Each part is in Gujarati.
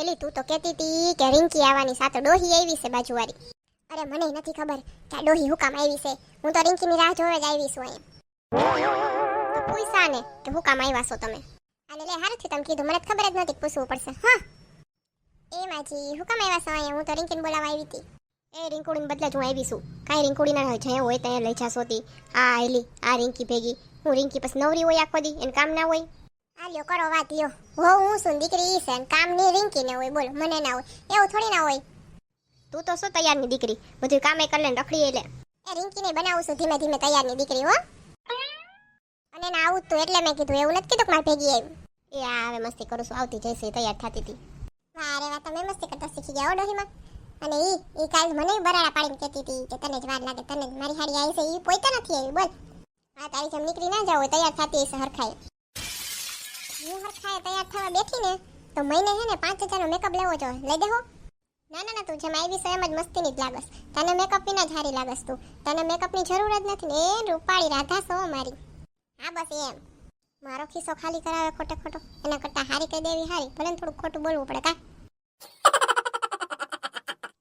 એલી, તું તો કહેતી હતી કે રિંકી આવવાની સાથે ડોહી આવી છે બાજુવાળી. અરે, મને નથી ખબર કે આ ડોહી હુકામ આવી છે. હું તો રિંકીની રાહ જોવે જ આવી છું અહીંયા તો પૂછા કે હુકામ આવ્યા છો તમે? અને લે હારું તમે કીધું, મને ખબર જ નથી પૂછવું પડશે. હા. એ માજી, હુકામ આવ્યા છો અહીંયા? હું તો રિંકીને બોલાવવા આવી હતી એ રિંકુડીને બદલે જ હું આવી છું. કાંઈ રિંકુડીના જ્યાં હોય ત્યાં લઈ જાશો હતી આ આયલી આ રિંકી ભેગી. હું રિંકી પછી નવરી હોય આખો દી, એને કામ ના હોય? આ લ્યો કરો વાત લ્યો. હો હું શું દીકરી છે ને કામની રિંકી ને હોય બોલો મને ના હોય એવું થોડી ના હોય. તું તો શું તૈયારની દીકરી? બધું કામે કરી લે ને રખડી લે એ રિંકી ને બનાવું છું ધીમે ધીમે તૈયારની દીકરી હો. અને ના આવું તો એટલે મેં કીધું એવું નથી કીધું કે મારી ભેગી આવી એ આવે મસ્તી કરું છું આવતી જઈશ તૈયાર થતી હતી. વારે વા તમે મસ્તી કરતા શીખી ગયા ડોહીમાં. અને ઈ ઈ કાલ મને બરાડા પાડીને કહેતી હતી કે તને જ વાર લાગે તને જ મારી હાડી આવી છે ઈ પોઈતા નથી આવી બોલ. હા તારી જેમ નીકળી ના જાવ તૈયાર થતી હશે હરખાય હું હરખાય તૈયાર તો મહિને છે ને પાંચ હજારનો મેકઅપ લેવો જો. લઈ દેહો. ના ના ના, તું જેમ આવી છે એમ જ મસ્તીની જ લાગસ. તને મેકઅપ વિના જ હારી લાગસ તું. તને મેકઅપની જરૂર જ નથી ને એ રૂપાળી રાધા છો મારી હા, બસ એમ. મારો ખિસ્સો ખાલી કરાવે ખોટે ખોટો. એના કરતા હારી કહી દેવી હારી, ભલે થોડું ખોટું બોલવું પડે, કા?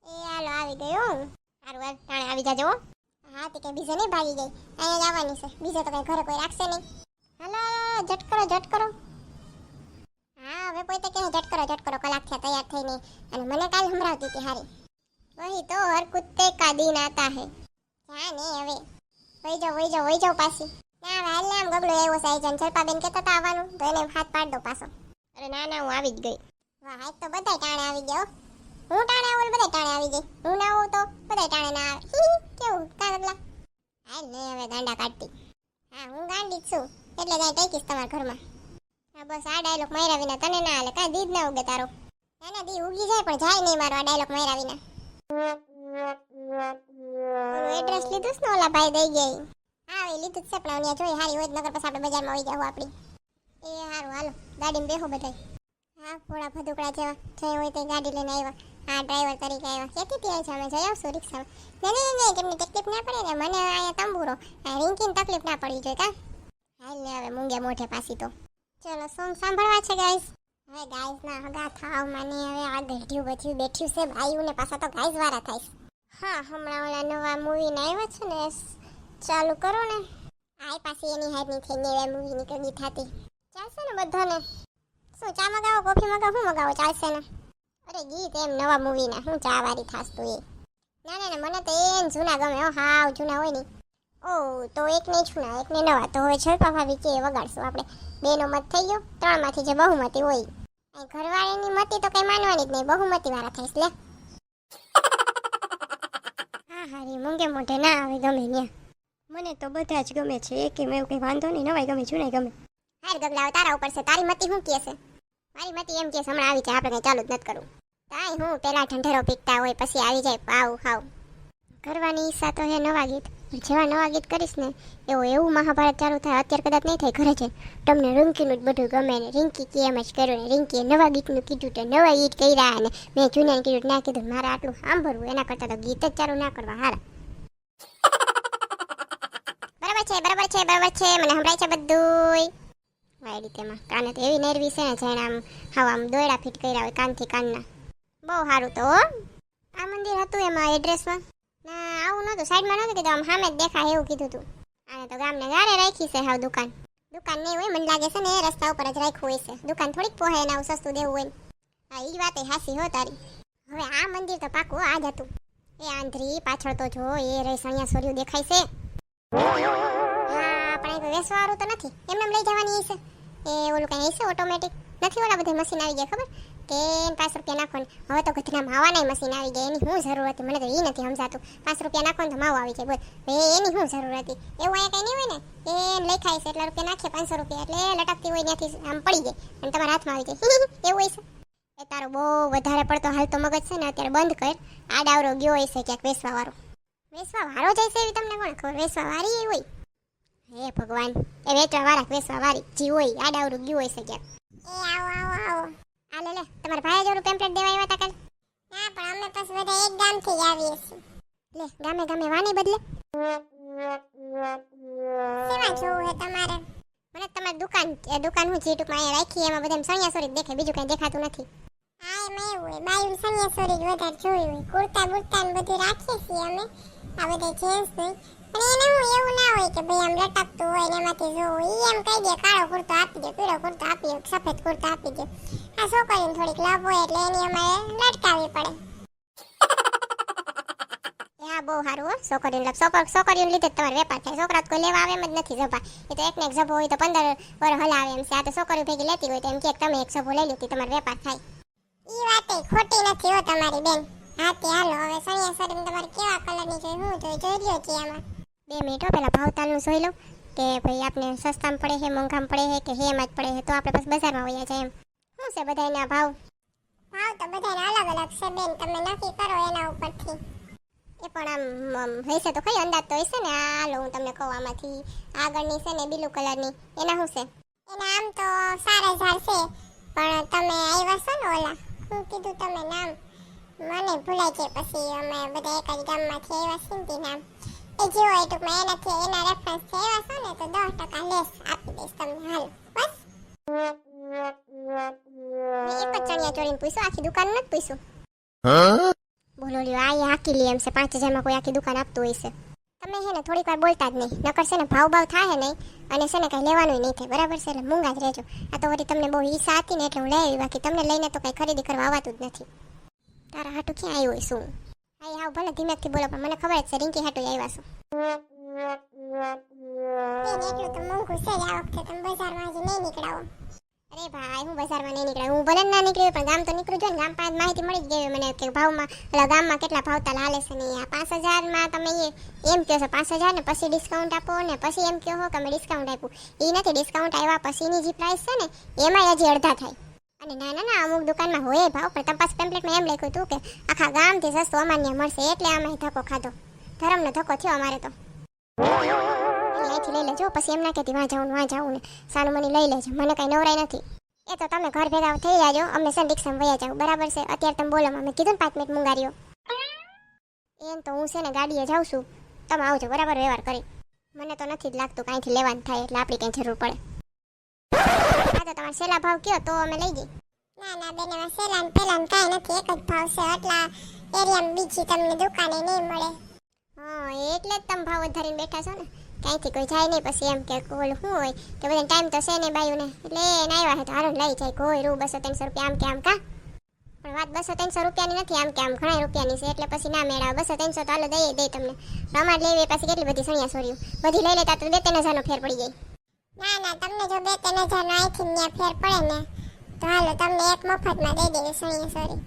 એ હાલો, આવી ગયો સારું, હાલ ટાણે આવી જાજો, હો. હા, તે કે બીજે નહીં ભાગી ગઈ. અહીંયા જ છે. બીજે તો કઈ ઘરે કોઈ રાખશે નહીં. હાલો જટ કરો જટ કરો. હા હવે પોતે કે ઝટ કરો ઝટ કરો, કલાક થયા તૈયાર થઈને. અને મને કાલ સંભળાવતી હતી હારી. વહી તો હર કુત્તે કા નાતા હે. જા ને હવે. વહી જાઓ વહી જાઓ વહી જાઓ પાછી. ના, હવે હાલ આમ ગગલો એવો સાઈ જન ચલપાબેન કહેતા હતા આવવાનું. તો એને હાથ પાડ દો પાછો. અરે ના ના, હું આવી જ ગઈ. વાહ, આજ તો બધાય ટાણે આવી ગયો હું. ટાણે આવું બધા ટાણે આવી ગઈ. હું ના આવું તો બધા ટાણે ના આવે. કેવું? કા બદલા હાલ ને હવે ગાંડા કાઢતી. હા, હું ગાંડી છું. એટલે જાય ટેકીશ તમારા ઘરમાં. બસ આ ડાયલોગ માર્યા વિના તને ના હાલે, કાંઈ દીદ ના ઉગે તારો. ના ના દી ઉગી જાય પણ જાય નહીં મારો આ ડાયલોગ માર્યા વિના. એડ્રેસ લીધું ને ઓલા ભાઈ દઈ ગઈ હા, એ લીધું છે, પણ અહીંયા જોઈ હારી હોય નગર પછી આપણે બજારમાં આવી જાવ આપણી. એ હારું, હાલો, ગાડીમાં બેહો બધાય. હા પોળા ભદુકડા જેવા જઈ હોય તે ગાડી લઈને આવ્યા. હા ડ્રાઈવર તરીકે આવ્યા. ક્યાંથી ત્યાં છે અમે, જઈ આવશું રિક્ષામાં. નહીં નહીં તમને તકલીફ ના પડે ને? મને અહીંયા તંબુરો. આ રિંકીને તકલીફ ના પડવી જોઈએ, કા? હાલ ને હવે મૂંગે મોઢે પાછી તો. ચલો, સોંગ સાંભળવા છે ગાઈસ હવે ગાઈસ ના હગા થાવ મને, હવે આ ગઢિયું બધું બેઠ્યું છે, ભાઈઓને પાછા તો ગાઈસ વાળા થાય હા, હમણાં ઓલા નવા મૂવી ને આવ્યા છે ને ચાલુ કરો ને. આય પાછી એની હાઈટની થઈ નવા મૂવી નીકળી થતી. ચાલશે ને બધાને? શું, ચા મગાવો કોફી મગાવો શું મગાવો, ચાલશે ને? અરે, ગીત એમ, નવા મૂવીના હું ચા વાળી થાસ તું એ. ના ના ના, મને તો એમ જૂના ગમે, હો, હાવ જૂના હોય ને. ઓ તો એક ને ના, એક ને નવા. તો હવે છલપા ભાભી કે વગાડશું આપણે. બેનો મત થઈ ગયો. ત્રણમાંથી જે બહુમતી હોય ઘરવાળીની મતી તો કઈ માનવાની જ નહીં. બહુમતી વાળા થઈશ લે. હા, હારી, મૂંગે મોઢે ના આવે ગમે ન્યા. મને તો બધા જ ગમે છે. એકેમ એવું કઈ વાંધો નહીં. નવાય ગમે જૂનાય ગમે. હાર ગગલાઓ તારા ઉપર છે. તારી મતી શું કહે છે? મારી મતી એમ કે હમણાં આવી જાય. આપણે ચાલુ જ નથી કરવું. તાય હું, પેલા ઠંડેરો પીકતા હોય, પછી આવી જાય. પાવ ખાવ કરવાની ઈચ્છા તો હે નવા ગીત. જેવા નવા ગીત કરીશ ને, એવું એવું મહાભારત ચાલુ થાય, અત્યારે કદાચ નહીં થાય ઘરે છે તમને રિંકીનું જ બધું ગમે ને, રિંકી કે એમ જ કર્યું ને, રિંકીએ નવા ગીતનું કીધું તો નવા ગીત કર્યા ને, મેં જૂના કીધું ના કીધું, મારે આટલું સાંભળવું, એના કરતાં તો ગીત જ ચાલુ ના કરવા, હારા. બરાબર છે બરાબર છે બરાબર છે, મને સંભળાય છે બધુંય. વાય રીતેમાં કાને તો એવી નેરવી છે ને, જેણે આમ હાવ આમ દોયડા ફિટ કર્યા હોય કાનથી કાનના. બહુ સારું તો આ મંદિર હતું એમાં એડ્રેસમાં આવું નહોતું સાઈડમાં નહોતું કીધું, આમ સામે જ દેખાય એવું કીધું હતું આને તો ગામને ગારે રાખી છે હાવ દુકાન. દુકાન નહીં હોય, મને લાગે છે ને એ રસ્તા ઉપર જ રાખ્યું હોય છે. દુકાન થોડીક પોહે એને સસ્તું દેવું હોય હા એ વાતે હાસી હો તારી. હવે આ મંદિર તો પાકું આ જ હતું. એ આંધ્રી પાછળ તો જો, એ રહી સણિયા સોર્યું દેખાય છે. હા, પણ એ વેસવાળું તો નથી. એમને એમ લઈ જવાની છે. એ ઓલું કઈ હશે ઓટોમેટિક નથી ઓલા બધા મશીન આવી ગયા, ખબર? કે પાંચ રૂપિયા નાખો ને? હવે તો ગધના માવાના મશીન આવી ગયા. એની શું જરૂર હતી? મને તો એ નથી સમજાતું. પાંચ રૂપિયા નાખો ને તો માવો આવી જાય. બોલ. હવે એની શું જરૂર હતી? એવું અહીંયા કંઈ નહીં હોય ને? એ લખાય છે, એટલા રૂપિયા નાખીએ પાંચસો રૂપિયા. એટલે લટકતી હોય ત્યાંથી આમ પડી જાય. અને તમારા હાથમાં આવી જાય. એવું હોય છે? એ તારો બહુ વધારે પડતો હાલ તો મગજ છે ને, અત્યારે બંધ કર. આ ડાવરો ગયો હોય છે ક્યાંક વેસવા વાળો વેસવા વાળો જાય છે એવી તમને કોણ ખબર? વેસવા વાળી એ હોય. હે ભગવાન. એ વેચવા વાળા વેસવા વાળી જી હોય. આ ડાવરું ગયું હોય છે ક્યાંક. એ આવો આવો આવો. આ લે તમારા ભાઈ જોડું પેમ્પલેટ દેવા આવ્યા હતા કાલ. ના, પણ અમે બસ બધા એક ગામથી આવીએ છીએ. લે, ગામે ગામે વાની બદલે. સેવા જોવું હે તમારે. મને તમારી દુકાન દુકાન હું જે ટૂંકમાં અહીંયા રાખી, એમાં બધા સણિયા સોરી દેખાય, બીજું કઈ દેખાતું નથી. એમાં એવું હોય બાયું સન્યાસોરી જ લીધે કોઈ લેવા આવે નથી જભા તો એક જભો હોય તો પંદર વર હલાવે એમ છે. આ છોકરીઓ ભેગી લેતી હોય તો એમ કે, તમે એક જભો લઈ લીધી તમારો વેપાર થાય. ઈ વાત ખોટી નથી હો તમારી બેન. હા તે હાલો હવે સન્યાસોરી તમારે કેવા કલરની જોઈ હું જોઈ જોઈ લ્યો છે આમાં. બે મિનિટો પેલા ભાવતાલનું જોઈ લઉં. કે ભાઈ આપણે સસ્તામાં પડે છે મોંઘામાં પડે છે કે હેમાં જ પડે છે તો આપણે બસ બજારમાં વયા જાય એમ. શું છે બધાના ભાવ? ભાવ તો બધાના અલગ અલગ છે બેન તમે નક્કી કરો એના ઉપરથી. એ પણ આમ હશે તો કઈ અંદાજ તો હશે ને. હાલો હું તમને કહું આમાંથી આગળની છે ને બ્લુ કલરની એના શું છે? એના આમ તો સારા હજાર છે પણ તમે આવ્યા છો ને ઓલા? શું કીધું તમે નામ. મને ભૂલાઈ જાય પછી અમે બધા એક જ ગામમાંથી આવ્યા સિંધી નામ. એ જેવો એ ટૂંકમાં એનાથી એના રેફરન્સથી આવ્યા છો ને તો દસ ટકા લેસ આપી દઈશ તમને હાલ. બસ. એક જ ચણિયા ચોળીને પૂછ્યું આખી દુકાન નથી પૂછ્યું. બોલો લ્યો આ આખી લે એમ છે પાંચ હજારમાં કોઈ આખી દુકાન આપતું હોય છે. તમે છે ને થોડીક વાર બોલતા જ નહીં. નકર છે ને ભાવ ભાવ થાય નહીં અને છે ને કંઈ લેવાનું નહીં થાય. બરાબર છે? એટલે મૂંગા જ રહેજો. આ તો વળી તમને બહુ ઈચ્છા હતી ને એટલે હું લઈ આવી. બાકી તમને લઈને તો કંઈ ખરીદી કરવા આવતું જ નથી. તારા હાટું ક્યાં આવ્યું હોય શું? હા આવ ભલે ધીમેકથી બોલો, પણ મને ખબર જ છે, રિંકી હાટું આવ્યા છું. એટલું તો મોંઘું છે આ વખતે તમે બજારમાં હજી નહીં નીકળાવો. અરે ભાઈ, હું બજારમાં નહીં નીકળ્યો. હું ભલે ના નીકળ્યો પણ ગામ તો નીકળું છું ને, ગામ પાંચ માહિતી મળી જ ગઈ મને કે ભાવમાં. એટલે ગામમાં કેટલા ભાવતાલ હાલે છે ને, આ પાંચ હજારમાં તમે એમ કહો છો, પાંચ હજાર ને પછી ડિસ્કાઉન્ટ આપો ને, પછી એમ કહો કે અમે ડિસ્કાઉન્ટ આપ્યું. એ નથી ડિસ્કાઉન્ટ આવ્યા પછીની જે પ્રાઇસ છે ને એમાં હજી અડધા થાય. અને ના ના ના, અમુક દુકાનમાં હોય ભાવ, પણ તપાસ પેમ્પલેટમાં એમ લખ્યું હતું કે આખા ગામથી સસ્તું અમાન્ય મળશે, એટલે અમે ધક્કો ખાધો. ધરમનો ધક્કો થયો અમારે તો. અહીંયાથી લઈ લેજો. પછી એમ ના કહેતી વાં જાઉં ને વાં જાઉં ને સાનું મને લઈ લેજો. મને કંઈ નવરાય નથી. એ તો તમે ઘર ભેગા થઈ જાજો. અમે સન રિક્ષામાં વયા જાવ બરાબર છે? અત્યારે તમે બોલો મેં કીધું ને પાંચ મિનિટ મુંગારીઓ. એમ તો હું છે ને ગાડીએ જાઉં છું. તમે આવજો. બરાબર વ્યવહાર કરી. મને તો નથી જ લાગતું કાંઈથી લેવાનું થાય એટલે આપણી કંઈ જરૂર પડે. હા તો તમારે સેલા ભાવ કયો? તો અમે લઈ જઈએ. ના ના બેન એમાં સેલાન પેલાન કાંઈ નથી. એક જ ભાવ છે. એટલા એરિયામાં બીજી તમને દુકાને નહીં મળે. હા એટલે જ તમે ભાવ વધારીને બેઠા છો ને. ક્યાંયથી કોઈ જાય નહીં પછી એમ કે કોલ શું હોય? કે બધાને ટાઈમ તો છે ને બાયુને. એટલે એને આવ્યા છે તો હારો લઈ જાય. કોઈ રૂ બસો ત્રણસો રૂપિયા આમ કે આમ કા? પણ વાત બસો ત્રણસો રૂપિયાની નથી આમ કે આમ ઘણા રૂપિયાની છે. એટલે પછી ના મેળાવે. બસો ત્રણસો તો હાલો દઈએ દઈ તમને. અમારે લેવી પછી કેટલી બધી સણિયા સોર્યું બધી લઈ લેતા તો બે ત્રણ હજારનો ફેર પડી જાય. ના ના તમને જો બે ત્રણ હજાર આઈથી ત્યાં ફેર પડે ને તો હાલો તમને એક મફતમાં દઈ દેવી સણિયા સોરી.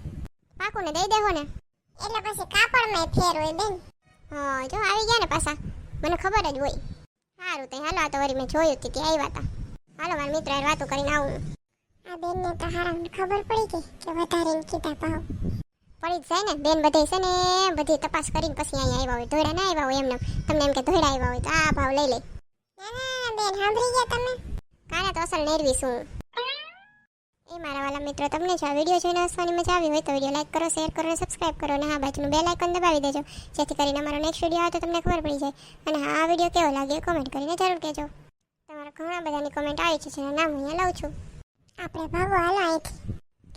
પાકું ને દઈ દેવો ને? એટલે પછી કાપડમાં ફેર હોય બેન. હા જો આવી ગયા ને પાછા. મને ખબર જ હોય. સારું તો. હાલો આ તો વરી મેં જોયું હતી ત્યાં આવ્યા હતા હાલો મારા મિત્ર વાતો કરીને આવું. આ બેનને તો હારામ ખબર પડી ગઈ કે વધારે કીધા ભાવ. પડી જાય ને. બેન બધે છે ને બધી તપાસ કરીને પછી અહીંયા આવ્યા હોય ધોળા ના આવ્યા હોય એમને. તમને એમ કે ધોળા આવ્યા હોય તો આ ભાવ લઈ લે. ના ના બેન સાંભળી ગયા તમે? કાને તો અસલ નેરવી શું? એ મારા વાલા મિત્રો, તમને જો આ વીડિયો જોઈને હસવાની મજા આવી હોય તો વીડિયો લાઈક કરો શેર કરો અને સબસ્ક્રાઇબ કરો અને હા બાજુનું બે લાઇકન દબાવી દેજો. જેથી કરીને અમારો નેક્સ્ટ વીડિયો આવે તો તમને ખબર પડી જાય. અને હા, આ વીડિયો કેવો લાગ્યો કોમેન્ટ કરીને જરૂર કહેજો. તમારા ઘણા બધાની કોમેન્ટ આવી છે, જેના નામ અહીંયા લઉં છું. આપણે ભાગો હાલો અહીંથી.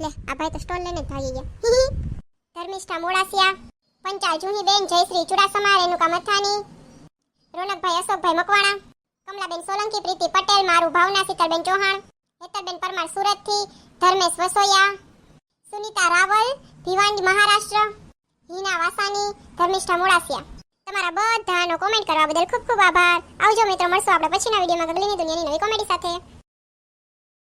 લે, આ ભાઈ તો સ્ટોલ લઈને ભાગી ગયા. ધર્મિષ્ઠા મોડાસિયા. પંચાલ જુહી બેન જયશ્રી ચુડાસમા રેણુકા મથાની. રોનકભાઈ, અશોકભાઈ મકવાણા. કમલાબેન સોલંકી, પ્રીતિ પટેલ, મારું ભાવના, શીતલબેન ચૌહાણ. હેતલબેન પરમાર સુરતથી, ધર્મેશ વસોયા, સુનિતા રાવલ ભિવાંડી મહારાષ્ટ્ર, હિના વાસાની, ધર્મિષ્ઠા મોડાસિયા તમારા બધાનો કોમેન્ટ કરવા બદલ ખૂબ ખૂબ આભાર. આવજો મિત્રો, મળશું આપણે પછીના વિડીયોમાં. ગગલીની દુનિયાની નવી કોમેડી સાથે.